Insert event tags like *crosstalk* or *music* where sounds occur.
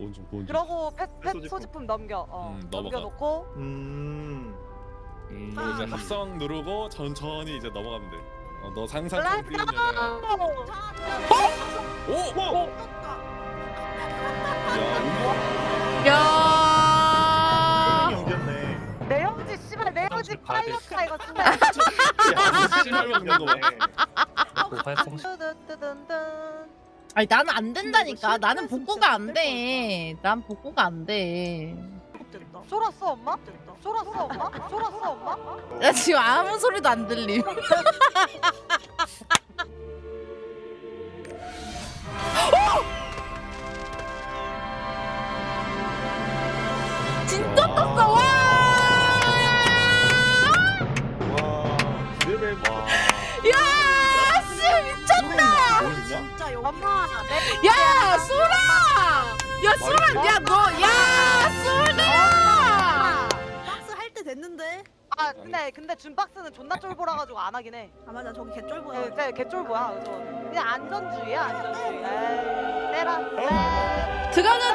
보온 중 보온 중. 그러고 펫, 펫 소지품. 소지품 넘겨. 어. 음, 넘어가. 넘겨놓고 음. 음, 그리고 이제 아. 합성 누르고 천천히 이제 넘어가면 돼. 어, 너 상상 렛츠 뛰면은 고! 오! 오! 야, 야. 연겼네. 내영지 씨발 내영지 화장실 가야 돼. 파이어트가 이거 진짜. 야, 씨발 먹는 거 봐. 뭐 화장실 뜨든뜨든뜬. 아니 나는 안 된다니까. 이거 나는 복구가 안 돼. 난 복구가 안 돼. 쫄았어 엄마? 쫄았어 엄마? 쫄았어 엄마? 나 지금 아무 소리도 안 들림. *laughs* 진짜 떴어 와! 와. 야, 엄마 야, 소라. 야, 소라. 야, 너, 야, 소라. 박스 할 때 됐는데. 아 근데 근데 준박스는 존나 쫄보라 가지고 안 하긴 해. 아 맞아 저기 개쫄보야. 네, 네, 개쫄보야. 그래서 그냥 안전주의야 안전주의. 에이, 때라. 에이. 드가는